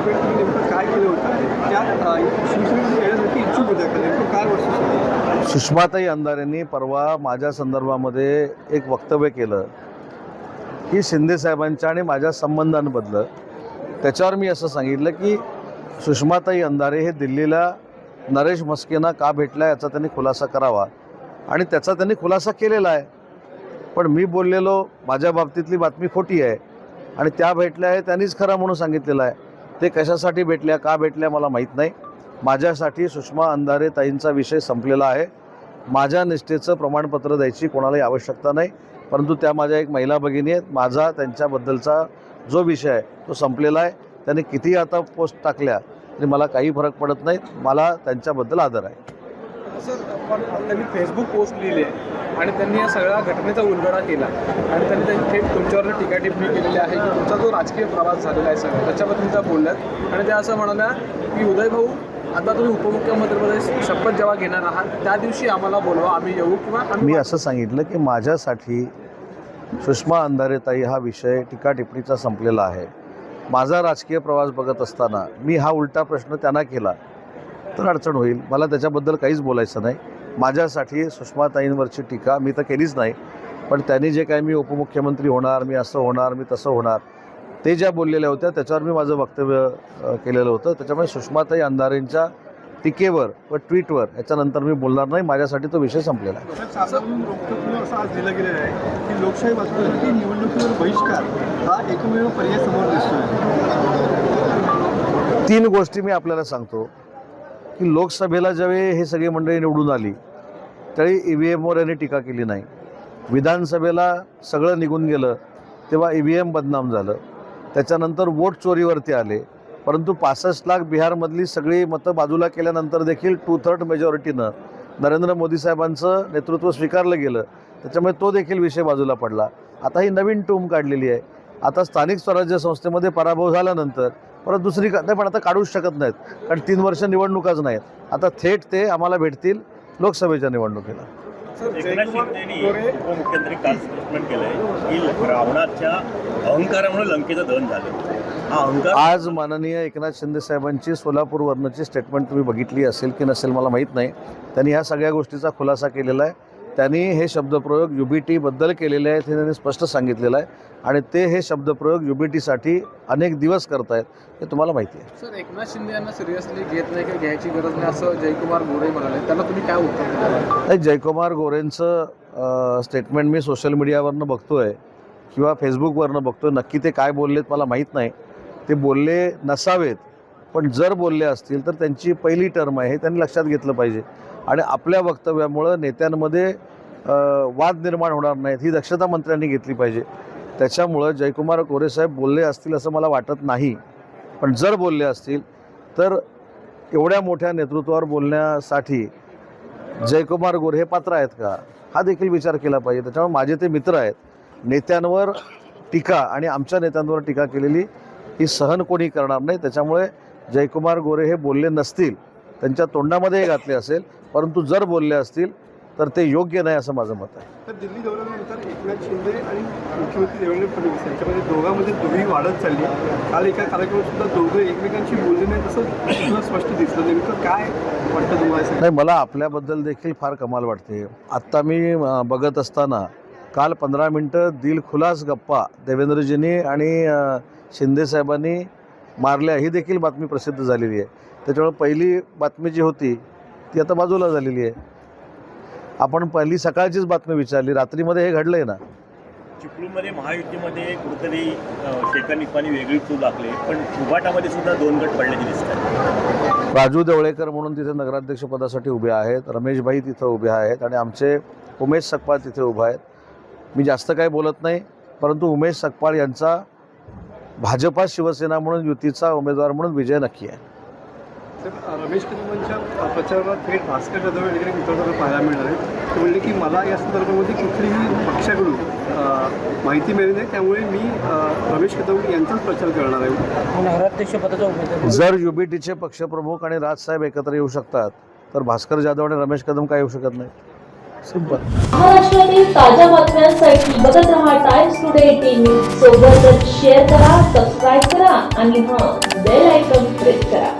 Statement तुम्ही नेमकं काय केलं होतं? त्या शिवसेनेमध्ये येण्यासाठी इच्छुक होत्या का? नेमकं काय वस्तू सुषमाताई अंधारेंनी परवा माझ्या संदर्भामध्ये एक वक्तव्य केलं की शिंदेसाहेबांच्या आणि माझ्या संबंधांबद्दल. त्याच्यावर मी असं सांगितलं की सुषमाताई अंधारे हे दिल्लीला नरेश मस्केना का भेटला याचा त्यांनी खुलासा करावा. आणि त्याचा त्यांनी खुलासा केलेला आहे. पण मी बोललेलो माझ्या बाबतीतली बातमी खोटी आहे. आणि त्या भेटल्या आहे त्यांनीच खरं म्हणून सांगितलेलं आहे. ते कशासाठी भेटल्या का भेटल्या मला माहीत नाही. माझ्यासाठी सुषमा अंधारे ताईंचा विषय संपलेला आहे. माझ्या निष्ठेचं प्रमाणपत्र द्यायची कोणालाही आवश्यकता नाही परंतु त्या माझ्या एक महिला भगिनी आहेत. माझा त्यांच्याबद्दलचा जो विषय आहे तो संपलेला आहे. त्यांनी कितीही आता पोस्ट टाकल्या तरी मला काही फरक पडत नाही. मला त्यांच्याबद्दल आदर आहे. सर पण त्यांनी फेसबुक पोस्ट लिहिली आहे आणि त्यांनी या सगळ्या घटनेचा उलगडा केला. आणि त्यांनी त्यांनी थेट तुमच्यावर टीका टिप्पणी केलेली आहे की तुमचा जो राजकीय प्रवास झालेला आहे सगळं त्याच्याबद्दल त्या बोलल्यात. आणि त्या असं म्हणाल्या की उदय भाऊ आता तुम्ही उपमुख्यमंत्रीपदी शपथ जेव्हा घेणार आहात त्या दिवशी आम्हाला बोलवा आम्ही येऊ किंवा मी असं सांगितलं की माझ्यासाठी सुषमा अंधारेताई हा विषय टीका टिप्पणीचा संपलेला आहे. माझा राजकीय प्रवास बघत असताना मी हा उलटा प्रश्न त्यांना केला. तर अडचण होईल. मला त्याच्याबद्दल काहीच बोलायचं नाही. माझ्यासाठी सुषमाताईंवरची टीका मी तर केलीच नाही. पण त्यांनी जे काय मी उपमुख्यमंत्री होणार मी असं होणार मी तसं होणार ते ज्या बोललेल्या होत्या त्याच्यावर मी माझं वक्तव्य केलेलं होतं. त्याच्यामुळे सुषमाताई अंधारेंच्या टीकेवर व ट्विटवर याच्यानंतर मी बोलणार नाही. माझ्यासाठी तो विषय संपलेला आहे. साधारण वक्तव्य असं आज दिलं गेलेलं आहे की लोकशाही वाचवण्यासाठी निवडणुकीवर बहिष्कार हा एकमेव पर्याय समोर दिसतोय. तीन गोष्टी मी आपल्याला सांगतो. की लोकसभेला ज्यावेळी हे सगळी मंडळी निवडून आली त्यावेळी ई व्ही एमवर यांनी टीका केली नाही. विधानसभेला सगळं निघून गेलं तेव्हा ई व्ही एम बदनाम झालं. त्याच्यानंतर वोट चोरीवरती आले. परंतु पासष्ट लाख बिहारमधली सगळी मतं बाजूला केल्यानंतर देखील टू थर्ड मेजॉरिटीनं नरेंद्र मोदी साहेबांचं नेतृत्व स्वीकारलं गेलं. त्याच्यामुळे तो देखील विषय बाजूला पडला. आता ही नवीन टूम काढलेली आहे. आता स्थानिक स्वराज्य संस्थेमध्ये पराभव झाल्यानंतर परत दुसरी का- नाही पण आता काढूच शकत नाहीत. कारण तीन वर्ष निवडणुकाच नाहीत. आता थेट ते आम्हाला भेटतील लोकसभेच्या निवडणुकीला. सर एकनाथ जयकुमार शिंदेनी गोरे उपमुख्यमंत्री काल स्टेटमेंट केलंय की रावणाच्या अहंकारामुळे लंकेचं दहन झालं. हा अहंकार? आज माननीय एकनाथ शिंदे साहेबांची सोलापूरवरनंची स्टेटमेंट तुम्ही बघितली असेल की नसेल मला माहीत नाही. त्यांनी ह्या सगळ्या गोष्टीचा खुलासा केलेला आहे. त्यांनी हे शब्दप्रयोग यू बी टीबद्दल केलेले आहेत हे त्यांनी स्पष्ट सांगितलेलं आहे. आणि ते हे शब्दप्रयोग यू बी टीसाठी अनेक दिवस करतायत हे तुम्हाला माहिती आहे. सर एकनाथ शिंदे यांना सिरियसली घेत नाही किंवा घ्यायची गरज नाही असं जयकुमार गोरे म्हणाले. त्याला तुम्ही काय उत्तर द्याल नाही जयकुमार गोरेंचं स्टेटमेंट मी सोशल मीडियावरनं बघतोय किंवा फेसबुकवरनं बघतोय. नक्की ते काय बोललेत मला माहीत नाही. ते बोलले नसावेत पण जर बोलले असतील तर त्यांची पहिली टर्म आहे हे त्यांनी लक्षात घेतलं पाहिजे. आणि आपल्या वक्तव्यामुळं नेत्यांमध्ये वाद निर्माण होणार नाहीत ही दक्षता मंत्र्यांनी घेतली पाहिजे. त्याच्यामुळं जयकुमार गोरेसाहेब बोलले असतील असं मला वाटत नाही. पण जर बोलले असतील तर एवढ्या मोठ्या नेतृत्वावर बोलण्यासाठी जयकुमार गोरे हे पात्र आहेत का? हा देखील विचार केला पाहिजे. त्याच्यामुळे माझे ते मित्र आहेत. नेत्यांवर टीका आणि आमच्या नेत्यांवर टीका केलेली ही सहन कोणी करणार नाही. त्याच्यामुळे जयकुमार गोरे हे बोलले नसतील त्यांच्या तोंडामध्ये घातले असेल परंतु जर बोलले असतील तर ते योग्य नाही असं माझं मत आहे. तर दिल्ली दौऱ्यानंतर एकनाथ शिंदे आणि मुख्यमंत्री देवेंद्र फडणवीस यांच्यामध्ये दोघांमध्ये दुही वाढत चालली. काल एका कार्यक्रमात सुद्धा दोघं एकमेकांशी बोलले नाही तसं स्पष्ट दिसलं. नेमकं काय वाटतं तुम्हाला नाही मला आपल्याबद्दल देखील फार कमाल वाटते. आत्ता मी बघत असताना काल पंधरा मिनटं दिलखुलास गप्पा देवेंद्रजींनी आणि शिंदेसाहेबांनी मारल्या ही देखील बातमी प्रसिद्ध झालेली आहे. त्याच्यामुळे पहिली बातमी जी होती ती आता बाजूला झालेली आहे. आपण पहिली सकाळचीच बातमी विचारली रात्रीमध्ये हे घडलं आहे ना. चिपळूणमध्ये महायुतीमध्ये कुठेतरी शेखर निपाणी वेगळी चूल लागली पण उभाटामध्ये सुद्धा दोन गट पडल्याचे दिसत आहेत राजू देवळेकर म्हणून तिथे नगराध्यक्षपदासाठी उभे आहेत रमेशभाई तिथं उभे आहेत आणि आमचे उमेश सकपाळ तिथे उभे आहेत. मी जास्त काही बोलत नाही परंतु उमेश सकपाळ यांचा भाजपा शिवसेना म्हणून युतीचा उमेदवार म्हणून विजय नक्की आहे. रमेश कदमांच्या प्रचारात थेट भास्कर जाधव वगैरे मित्रांना पाहायला मिळणार आहे ते म्हणले की मला या संदर्भामध्ये कुठलीही पक्षाकडून माहिती मिळाली नाही. त्यामुळे मी रमेश कदम यांचाच प्रचार करणार आहे. जर युबीटीचे पक्षप्रमुख आणि राजसाहेब एकत्र येऊ शकतात तर भास्कर जाधव आणि रमेश कदम काय येऊ शकत नाही? सिंपल. महाराष्ट्रातील ताज्या बातम्यांसाठी बघत रहा टाइम्स टुडे न्यूज सोबतच शेअर करा सबस्क्राईब करा आणि हां बेल आयकॉन प्रेस करा.